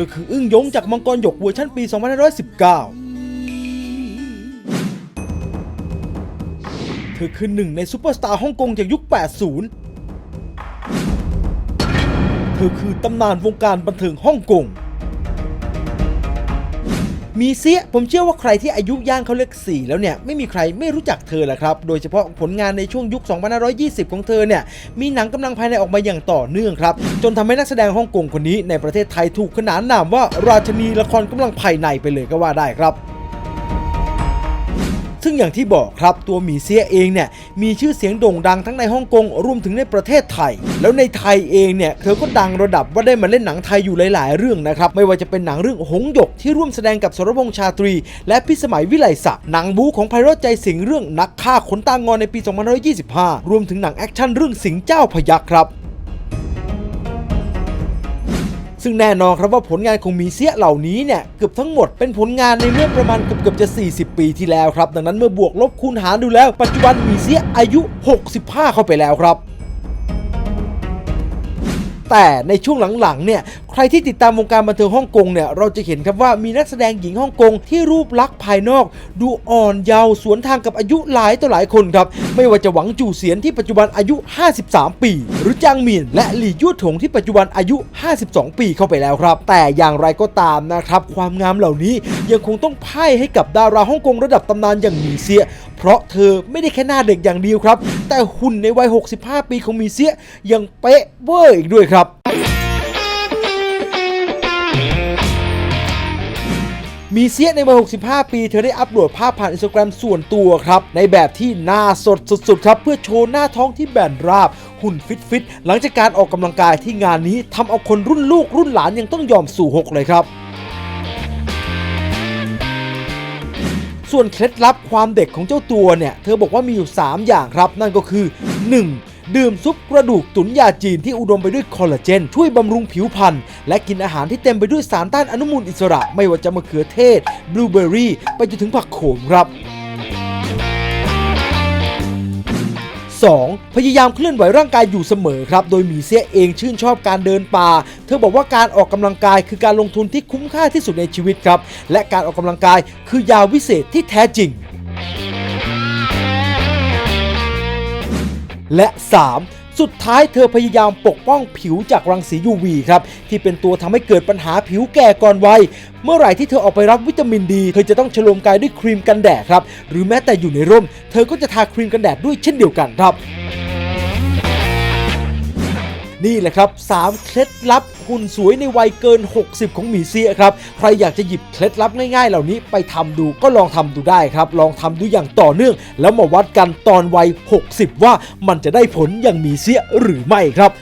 ธอคืออึ้งยงจากมังกรหยกเวอร์ชันปี 2519 เธอคือหนึ่งในซูเปอร์สตาร์ฮ่องกงจากยุค 80 เธอคือตำนานวงการบันเทิงฮ่องกง มีเสียผมเชื่อว่าใครที่อายุย่างเขาเลข4แล้วเนี่ยไม่มีใครไม่รู้จักเธอแหละครับ โดยเฉพาะผลงานในช่วงยุค 2520 ของเธอเนี่ยมีหนังกำลังภายในออกมาอย่างต่อเนื่องครับ จนทำให้นักแสดงฮ่องกงคนนี้ในประเทศไทยถูกขนานนามว่าราชนีละครกำลังภายในไปเลยก็ว่าได้ครับ ซึ่งอย่างที่บอกครับตัวหมีเซียเองเนี่ยมีชื่อเสียงโด่งดังทั้งในฮ่องกงรวมถึงในประเทศไทย แล้วในไทยเองเนี่ยเธอก็ดังระดับว่าได้มาเล่นหนังไทยอยู่หลาย ๆ เรื่องนะครับไม่ว่าจะเป็นหนังเรื่องหงหยกที่ร่วมแสดงกับสรพงษ์ชาตรี และพิสมัยวิไลศักดิ์หนังบู๊ของไพโรจนใจสิงเรื่องนักฆ่าขนตางอนในปี 2525 รวมถึงหนังแอคชั่นเรื่องสิงเจ้าพยัคฆ์ครับ ซึ่งแน่นอนครับว่าผลงานของมีเสียเหล่านี้เนี่ยเกือบทั้งหมดเป็นผลงานในเมื่อประมาณเกือบเกือบจะ 40 ปีที่แล้วครับ ดังนั้นเมื่อบวกลบคูณหารดูแล้ว ปัจจุบันมีเสียอายุ 65 เข้าไปแล้วครับแต่ในช่วงหลังๆ เนี่ย รที่ติดตามวงการบันเทิงฮ่องกงเนี่ยเราจะเห็นครับว่ามีนักแสดงหญิงฮ่องกงที่รูปลักษณ์ภายนอก ดูอ่อนเยาว์สวนทางกับอายุหลายต่อหลายคนครับ ไม่ว่าจะหวังจู่เสียนที่ปัจจุบันอายุ 53 ปี หรือจางหมินและหลี่ยู่ถงที่ปัจจุบันอายุ 52 ปีเข้าไปแล้วครับ แต่อย่างไรก็ตามนะครับ ความงามเหล่านี้ยังคงต้องพ่ายให้กับดาราฮ่องกงระดับตำนานอย่างหมีเซีย เพราะเธอไม่ได้แค่หน้าเด็กอย่างเดียวครับ แต่หุ่นในวัย 65 ปีของมีเซียยังเป๊ะเวอร์อีกด้วยครับ มีเสียในวัย 65 ปี เธอได้อัปโหลดภาพผ่านอินสตาแกรมส่วนตัวครับ ในแบบที่หน้าสดสุดๆ ครับ เพื่อโชว์หน้าท้องที่แบนราบ หุ่นฟิตๆ หลังจากการออกกำลังกายที่งานนี้ทำเอาคนรุ่นลูกรุ่นหลานยังต้องยอมสู่หกเลยครับส่วนเคล็ดลับความเด็กของเจ้าตัวเนี่ย เธอบอกว่ามีอยู่ 3 อย่างครับ นั่นก็คือ 1. ดื่มซุปกระดูกตุ๋นยาจีนที่อุดมไปด้วยคอลลาเจน ช่วยบำรุงผิวพรรณและกินอาหารที่เต็มไปด้วยสารต้านอนุมูลอิสระ ไม่ว่าจะมะเขือเทศ บลูเบอร์รี่ ไปจนถึงผักโขมครับ 2. พยายามเคลื่อนไหวร่างกายอยู่เสมอครับ โดยหมีเสียเองชื่นชอบการเดินป่า เธอบอกว่าการออกกำลังกายคือการลงทุนที่คุ้มค่าที่สุดในชีวิตครับ และการออกกำลังกายคือยาวิเศษที่แท้จริง และ 3. สุดท้ายเธอพยายามปกป้องผิวจากรังสี UV ครับ ที่เป็นตัวทำให้เกิดปัญหาผิวแก่ก่อนวัย เมื่อไหร่ที่เธอออกไปรับวิตามินดี เธอจะต้องฉโลมกายด้วยครีมกันแดดครับ หรือแม้แต่อยู่ในร่ม เธอก็จะทาครีมกันแดดด้วยเช่นเดียวกันครับ นี่แหละครับ3เคล็ดลับหุ่นสวยในวัยเกิน 60 ของหมีเซียครับ ใครอยากจะหยิบเคล็ดลับง่ายๆ เหล่านี้ไปทำดูก็ลองทำดูได้ครับ ลองทำดูอย่างต่อเนื่อง แล้วมาวัดกันตอนวัย 60 ว่ามันจะได้ผลอย่างหมีเซียหรือไม่ครับ